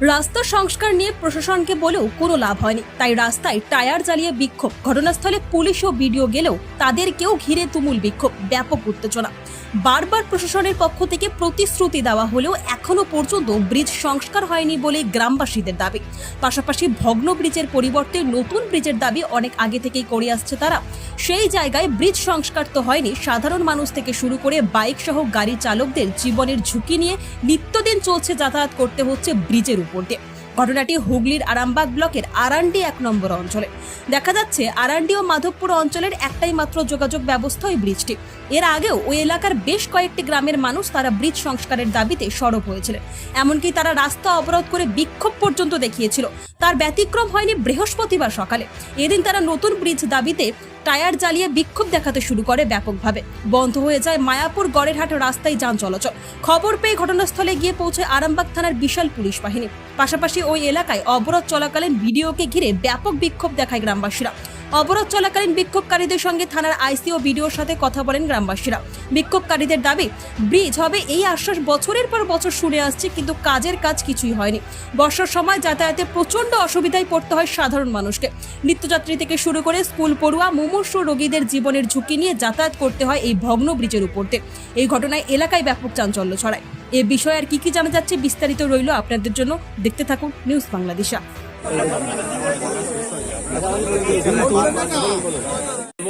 রাস্তা সংস্কার নিয়ে প্রশাসনকে বলেও কোনো লাভ হয়নি। তাই রাস্তায় টায়ার জ্বালিয়ে বিক্ষোভ। ঘটনাস্থলে পুলিশ ও বিডিও গেলেও তাদেরকেও ঘিরে তুমুল বিক্ষোভ। ব্যাপক উত্তেজনা। বারবার প্রশাসনের পক্ষ থেকে প্রতিশ্রুতি দেওয়া হলেও এখনও পর্যন্ত ব্রিজ সংস্কার হয়নি বলে গ্রামবাসীদের দাবি। পাশাপাশি ভগ্ন ব্রিজের পরিবর্তে নতুন ব্রিজের দাবি অনেক আগে থেকেই করে আসছে তারা। সেই জায়গায় ব্রিজ সংস্কার তো হয়নি। সাধারণ মানুষ থেকে শুরু করে বাইক সহ গাড়ি চালকদের জীবনের ঝুঁকি নিয়ে নিত্যদিন চলছে যাতায়াত করতে হচ্ছে ব্রিজের উপর দিয়ে। ঘটনাটি হুগলির আরামবাগ ব্লকের আরান্ডি এক নম্বর অঞ্চলে। দেখা যাচ্ছে, আরান্ডি ও মাধবপুর অঞ্চলের একটাই মাত্র যোগাযোগ ব্যবস্থা ওই ব্রিজটি। এর আগেও ওই এলাকার বেশ কয়েকটি গ্রামের মানুষ তারা ব্রিজ সংস্কারের দাবিতে সরব হয়েছিলেন এমনকি তারা রাস্তা অবরোধ করে বিক্ষোভ পর্যন্ত দেখিয়েছিল। তার ব্যতিক্রম হয়নি বৃহস্পতিবার সকালে। এদিন তারা নতুন ব্রিজ দাবিতে টায়ার জ্বালিয়ে বিক্ষোভ দেখাতে শুরু করে ব্যাপকভাবে। বন্ধ হয়ে যায় মায়াপুর গড়েরহাট রাস্তায় যান চলাচল। খবর পেয়ে ঘটনাস্থলে গিয়ে পৌঁছে আরামবাগ থানার বিশাল পুলিশ বাহিনী। পাশাপাশি ওই এলাকায় অবরোধ চলাকালীন ভিডিওকে ঘিরে ব্যাপক বিক্ষোভ দেখায় গ্রামবাসীরা। অবরোধ চলাকালীন বিক্ষোভকারীদের সঙ্গে থানার আইসি ও বিডিওর সাথে কথা বলেন গ্রামবাসীরা। বিক্ষোভকারীদের দাবি, ব্রিজ হবে এই আশ্বাস বছরের পর বছর শুনে আসছে, কিন্তু কাজের কাজ কিছুই হয়নি। বর্ষার সময় যাতায়াতে প্রচণ্ড অসুবিধায় পড়তে হয় সাধারণ মানুষকে। নিত্যযাত্রী থেকে শুরু করে স্কুল পড়ুয়া, মুমূর্ষু রোগীদের জীবনের ঝুঁকি নিয়ে যাতায়াত করতে হয় এই ভগ্ন ব্রিজের উপর দিয়ে। এই ঘটনায় এলাকায় ব্যাপক চাঞ্চল্য ছড়ায়। এ বিষয়ে আর কি কি জানা যাচ্ছে বিস্তারিত রইল আপনাদের জন্য। দেখতে থাকুন নিউজ বাংলাদেশা।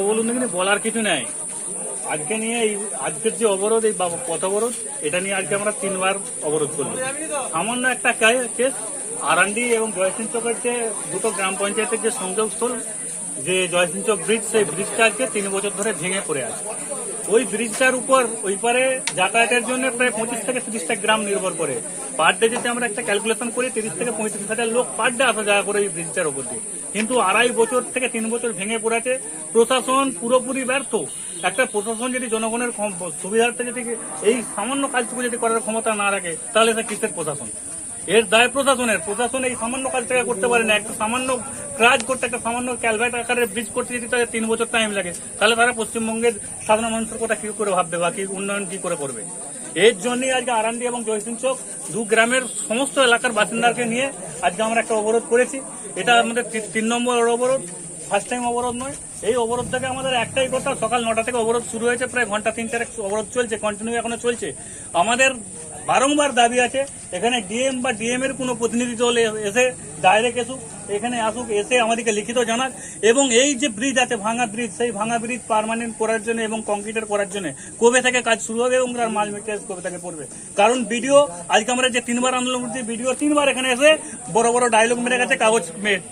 বলুন বলার কিছু নাই। আজকে নিয়ে এই আজকের যে অবরোধ, এই পথ অবরোধ, এটা নিয়ে আজকে আমরা তিনবার অবরোধ করলাম। সামান্য একটা কেস আরান্ডি এবং জয়সিং চকের যে দুটো গ্রাম পঞ্চায়েতের যে সংযোগস্থল, যে জয়সিং চক ব্রিজ, সেই ব্রিজটা আজকে তিন বছর ধরে ভেঙে পড়ে আছে। ওই ব্রিজটার উপর, ওই পারে যাতায়াতের জন্য প্রায় পঁচিশ থেকে তিরিশটা গ্রাম নির্ভর করে। পার ডে যদি আমরা একটা ক্যালকুলেশন করি, তিরিশ থেকে পঁয়ত্রিশ হাজার লোক পার ডে আসা যাওয়া করে এই ব্রিজটার উপর দিয়ে। কিন্তু আড়াই বছর থেকে তিন বছর ভেঙে পড়েছে। প্রশাসন পুরোপুরি ব্যর্থ। একটা প্রশাসন যদি জনগণের সুবিধার্থে যদি এই সামান্য কাজটুকু যদি করার ক্ষমতা না রাখে, তাহলে এটা কিসের প্রশাসন? এর দায় প্রশাসনের। প্রশাসন এই সামান্য কাজটাকে করতে পারে না। একটা সামান্য কাজ করতে একটা সামান্য ক্যালভাইট আকারের ব্রিজ করতে যদি তাদের তিন বছর টাইম লাগে, তাহলে তারা পশ্চিমবঙ্গের সাধারণ মানুষের কথা কি করে ভাববে বা কি উন্নয়ন কি করে করবে? এর জন্যই আজকে আরান্ডি এবং জয়সিং চক দু গ্রামের সমস্ত এলাকার বাসিন্দাকে নিয়ে আজকে আমরা একটা অবরোধ করেছি। এটা আমাদের তিন নম্বর অবরোধ ফার্স্ট টাইম অবরোধ নয়। এই অবরোধ থেকে আমাদের একটাই কথা, সকাল নটা থেকে অবরোধ শুরু হয়েছে, প্রায় ঘণ্টা তিন চারেক অবরোধ চলছে কন্টিনিউ এখনও চলছে। আমাদের বারংবার দাবি আছে এখানে ডিএম বা ডিএম এর কোনো প্রতিনিধি দল এসে ডাইরেক্ট এসুক, এখানে আসুক, এসে আমাদেরকে লিখিত জানাক এবং এই যে ব্রিজ আছে, ভাঙা ব্রিজ সেই ভাঙা ব্রিজ পার্মানেন্ট করার জন্য এবং কংক্রিটের করার জন্য কবে থেকে কাজ শুরু হবে এবং তার মাল মেটেরিয়াল কবে থেকে পড়বে? কারণ ভিডিও আজকে আমরা যে তিনবার আন্দোলন করছি ভিডিও তিনবার এখানে এসে বড় বড় ডায়লগ মেরে গেছে, কাগজ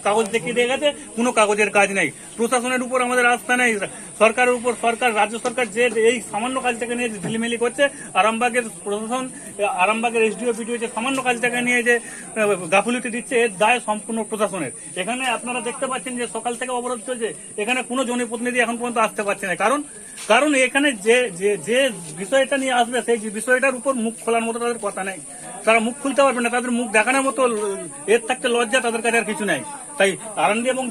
কাগজ দেখিয়ে দিয়ে গেছে, কোনো কাগজের কাজ নেই। প্রশাসনের উপর আমাদের আস্থা নেই, সরকারের উপর সরকার, রাজ্য সরকার যে এই সামান্য কাজটাকে নিয়ে ঝিলিমিলি করছে, আরামবাগের প্রশাসন, আরামবাগের এসডিও ভিডিও যে সামান্য কাজটাকে নিয়ে যে গাফিলতি দিচ্ছে, এর দায় সম্পূর্ণ প্রশাসনের। এখানে আপনারা দেখতে পাচ্ছেন যে সকাল থেকে অবরোধ চলছে, এখানে কোনো জনপ্রতিনিধি এখন পর্যন্ত আসতে পারছে না। কারণ কারণ এখানে যে যে বিষয়টা নিয়ে আসবে, সেই বিষয়টার উপর মুখ খোলার মতো তাদের কথা নেই। তারা মুখ খুলতে পারবে না, তাদের মুখ দেখানোর মতো এর থাকতে লজ্জা তাদের কাছে আর কিছু নাই। তাই আরান্দি এবং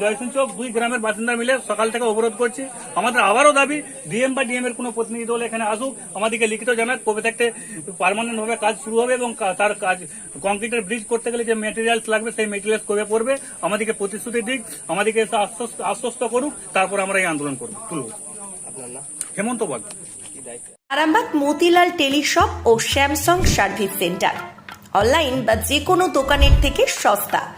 জয়সিং চৌক দুই গ্রামের বাসিন্দা মিলে সকাল থেকে অবরোধ করছি। আমাদের আবারও দাবি ডিএম বা ডিএম এর কোনো প্রতিনিধি দল এখানে আসুক আমাদেরকে লিখিত জানাক কবে থাকতে পার্মানেন্ট ভাবে কাজ শুরু হবে এবং তার কাজ কংক্রিটের ব্রিজ করতে গেলে যে মেটেরিয়ালস লাগবে সেই মেটেরিয়ালস কবে পড়বে আমাদেরকে প্রতিশ্রুতি দিক আমাদেরকে এসে আশ্বস্ত- আশ্বস্ত করুক তারপর আমরা এই আন্দোলন করব। তুলব হেমন্ত বল। আরামবাগ মতিলাল টেলিশপ ও স্যামসাং সার্ভিস সেন্টার। অনলাইন বা যে কোনো দোকানের থেকে সস্তা।